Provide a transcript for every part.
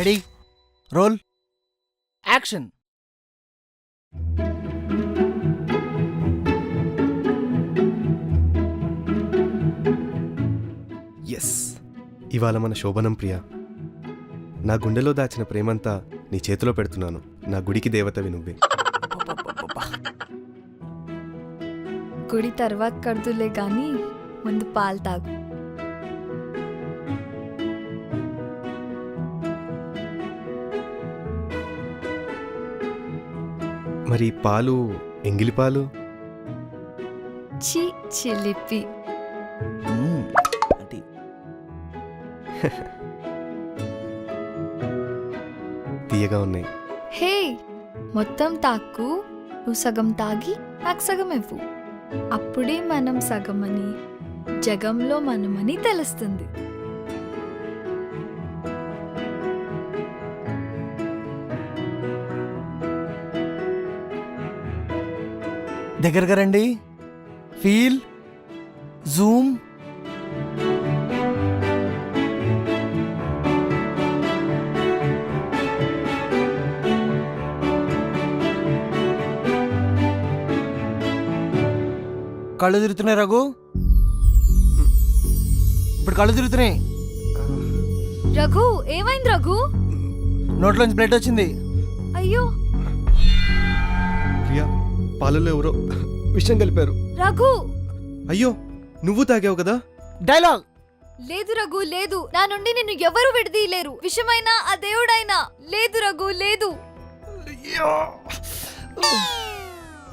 Ready roll action yes ఇవాళ మన శోభనం ప్రియ. నా గుండెలో దాచిన ప్రేమంతా నీ చేతిలో పెడుతున్నాను. నా గుడికి దేవతవి నువ్వే గుడి తర్వాత కడుతులే కానీ ముందు పాలు తాగు. మరి పాలు ఎంగిలి పాలు? చి చిలిపి. తీయగా ఉన్నాయి. హే మొత్తం తాక్కు నువ్వు సగం తాగి నాకు సగం ఇవ్వు. అప్పుడే మనం సగమని జగంలో మనమని తెలుస్తుంది. దగ్గరగా రండి. Feel zoom. కళ్ళు తిరుగుతున్నాయి రఘు. ఇప్పుడు కళ్ళు తిరుగుతున్నాయి. రఘు ఏమైంది రఘు? నోట్లోంచి బ్లడ్ వచ్చింది. అయ్యో పాలలో ఎవరో విషయం కలిపారు. రఘు! అయ్యో నువ్వు తాగావు కదా? డైలాగ్! లేదు రఘు లేదు. నా నుండి నిన్ను ఎవరు విడదీయలేరు. విషమైనా ఆ దేవుడైనా. లేదు రఘు లేదు.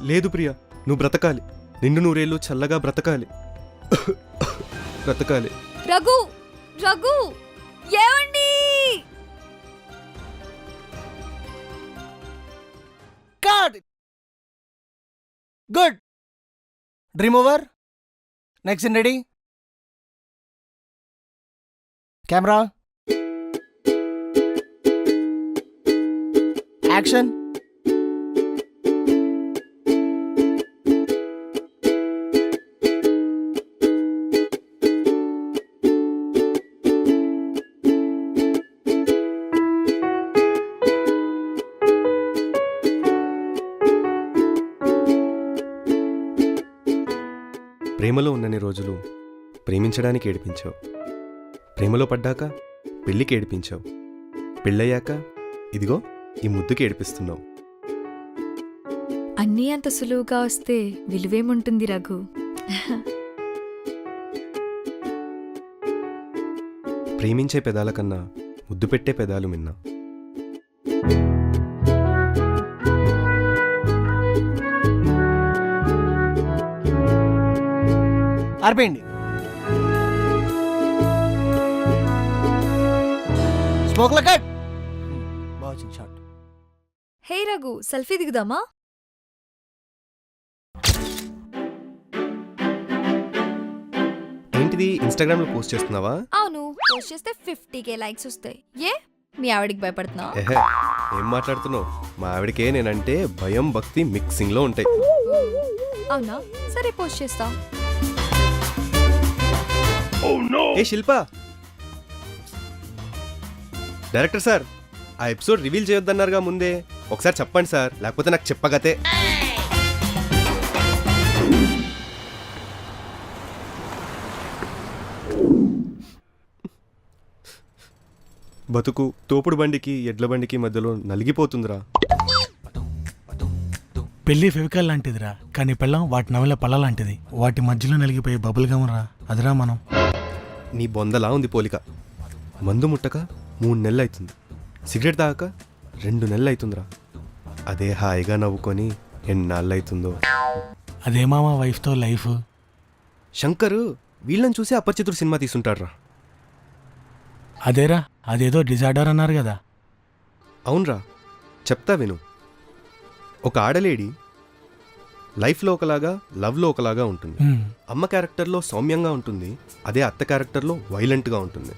లేదు ప్రియా నువ్వు బ్రతకాలి. నిండు నూరేళ్ళు చల్లగా బ్రతకాలి. బ్రతకాలి. రఘు! రఘు! ఏమండి? Dream over next ready camera action ప్రేమలో ఉన్నన్ని రోజులు ప్రేమించడానికి ఏడిపించావు. ప్రేమలో పడ్డాక పెళ్ళికి ఏడిపించావు. పెళ్ళయ్యాక ఇదిగో ఈ ముద్దుకి ఏడిపిస్తున్నావు. అన్నీ అంత సులువుగా వస్తే విలువేముంటుంది రఘు? ప్రేమించే పెదాల కన్నా ముద్దు పెట్టే పెదాలు మిన్నా. ఆర్పేయండి. స్మోక్ల కట్ బాగా వచ్చింది షాట్ హే రఘు సెల్ఫీ దిగుదామా? ఏంటిది? ఇన్స్టాగ్రామ్లో పోస్ట్ చేస్తున్నావా? అవును పోస్ట్ చేస్తే ఫిఫ్టీ కే లైక్స్ వస్తాయి. ఏ? మీ ఆవిడికి భయపడుతున్నా ఎహే ఏం మాట్లాడుతున్నావు? మా ఆవిడకే నేనంటే భయం భక్తి మిక్సింగ్లో ఉంటాయి. అవునా? సరే పోస్ట్ చేస్తా. ఏ శిల్ప డైరెక్టర్ సార్ ఆ ఎపిసోడ్ రివీల్ చేయొద్దన్నారుగా ముందే. ఒకసారి చెప్పండి సార్ లేకపోతే నాకు చెప్పగతే. బతుకు తోపుడు బండికి ఎడ్ల బండికి మధ్యలో నలిగిపోతుందిరా. పెళ్ళి ఫెవికల్ లాంటిదిరా కానీ పెళ్ళం వాటి నవల పళ్ళ లాంటిది. వాటి మధ్యలో నలిగిపోయే బబుల్ గమ్ రా అదిరా మనం. నీ బొందలా ఉంది పోలిక. మందు ముట్టక మూడు నెలలు అవుతుంది సిగరెట్ తాగక రెండు నెలలు అవుతుందిరా అదే హాయిగా నవ్వుకొని ఎన్నాళ్ళు అవుతుందో అదేమా మా వైఫ్తో లైఫ్. శంకర్ వీళ్ళని చూసి అపరిచితుడు సినిమా తీసుంటాడ్రా అదేరా అదేదో డిజార్డర్ అన్నారు కదా. అవునరా చెప్తా విను. ఒక ఆడలేడి లైఫ్లో ఒకలాగా లవ్లో ఒకలాగా ఉంటుంది. అమ్మ క్యారెక్టర్లో సౌమ్యంగా ఉంటుంది అదే అత్త క్యారెక్టర్లో వైలెంట్గా ఉంటుంది.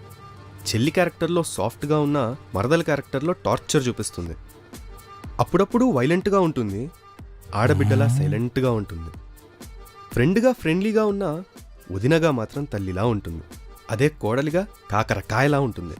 చెల్లి క్యారెక్టర్లో సాఫ్ట్గా ఉన్న మరదల క్యారెక్టర్లో టార్చర్ చూపిస్తుంది. అప్పుడప్పుడు వైలెంట్గా ఉంటుంది ఆడబిడ్డలా సైలెంట్గా ఉంటుంది. ఫ్రెండ్గా ఫ్రెండ్లీగా ఉన్న వదినగా మాత్రం తల్లిలా ఉంటుంది. అదే కోడలిగా కాకరకాయలా ఉంటుంది.